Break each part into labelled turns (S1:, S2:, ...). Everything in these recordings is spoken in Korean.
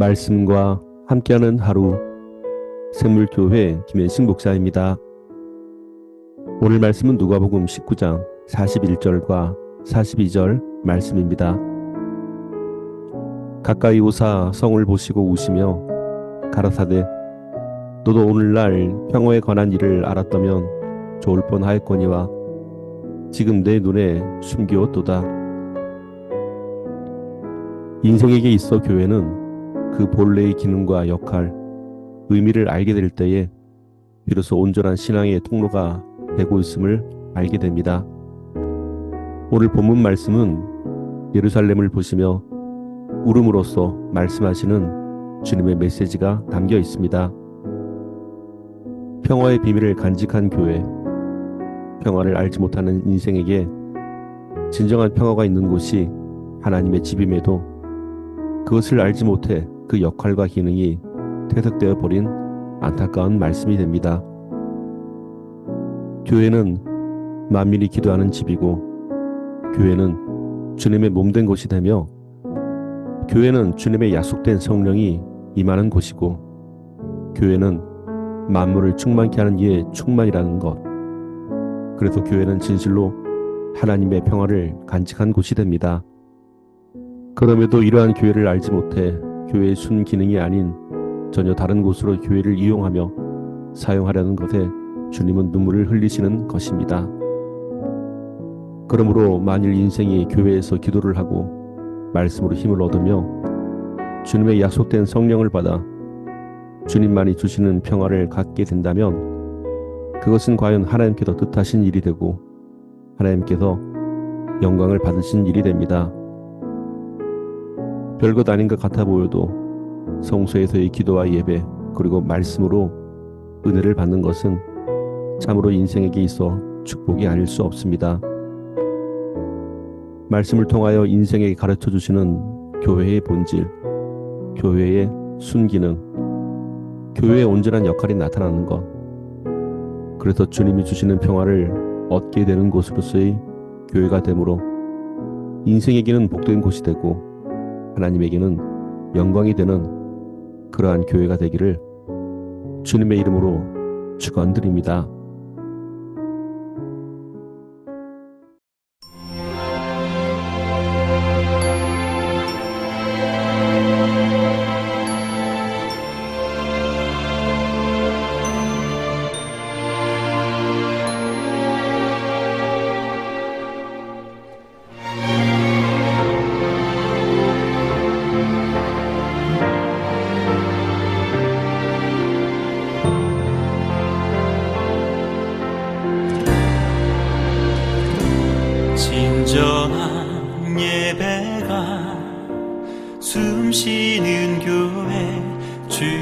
S1: 말씀과 함께하는 하루 샘물교회 김현식 목사입니다. 오늘 말씀은 누가복음 19장 41절과 42절 말씀입니다. 가까이 오사 성을 보시고 우시며 가라사대 너도 오늘날 평화에 관한 일을 알았다면 좋을 뻔하였거니와 지금 내 눈에 숨기었도다. 인생에게 있어 교회는 그 본래의 기능과 역할, 의미를 알게 될 때에 비로소 온전한 신앙의 통로가 되고 있음을 알게 됩니다. 오늘 본문 말씀은 예루살렘을 보시며 울음으로써 말씀하시는 주님의 메시지가 담겨 있습니다. 평화의 비밀을 간직한 교회, 평화를 알지 못하는 인생에게 진정한 평화가 있는 곳이 하나님의 집임에도 그것을 알지 못해 그 역할과 기능이 퇴색되어 버린 안타까운 말씀이 됩니다. 교회는 만민이 기도하는 집이고 교회는 주님의 몸된 곳이 되며 교회는 주님의 약속된 성령이 임하는 곳이고 교회는 만물을 충만케 하는 이의 충만이라는 것. 그래서 교회는 진실로 하나님의 평화를 간직한 곳이 됩니다. 그럼에도 이러한 교회를 알지 못해 교회의 순 기능이 아닌 전혀 다른 곳으로 교회를 이용하며 사용하려는 것에 주님은 눈물을 흘리시는 것입니다. 그러므로 만일 인생이 교회에서 기도를 하고 말씀으로 힘을 얻으며 주님의 약속된 성령을 받아 주님만이 주시는 평화를 갖게 된다면 그것은 과연 하나님께서 뜻하신 일이 되고 하나님께서 영광을 받으신 일이 됩니다. 별것 아닌 것 같아 보여도 성소에서의 기도와 예배 그리고 말씀으로 은혜를 받는 것은 참으로 인생에게 있어 축복이 아닐 수 없습니다. 말씀을 통하여 인생에게 가르쳐 주시는 교회의 본질, 교회의 순기능, 교회의 온전한 역할이 나타나는 것. 그래서 주님이 주시는 평화를 얻게 되는 곳으로서의 교회가 되므로 인생에게는 복된 곳이 되고 하나님에게는 영광이 되는 그러한 교회가 되기를 주님의 이름으로 축원드립니다.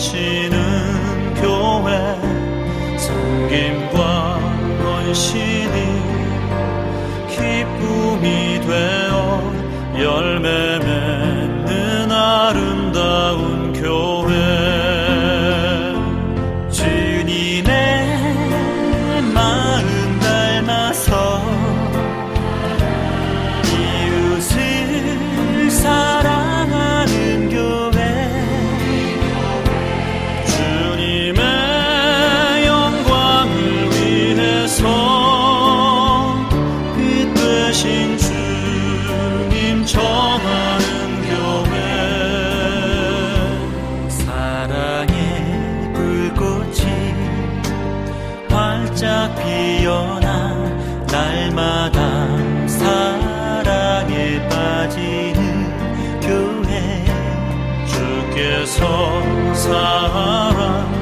S2: 넘치는 교회 섬김과 헌신이 기쁨이 되어 열매 활짝 피어나 날마다 사랑에 빠지는 교회 주께서 사랑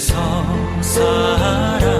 S2: 위해서 살아.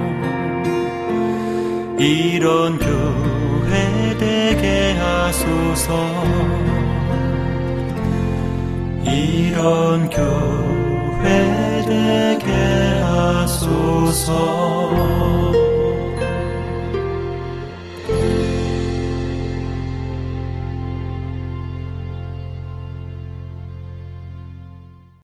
S2: 이런 교회 되게 하소서. 이런 교회 되게 하소서.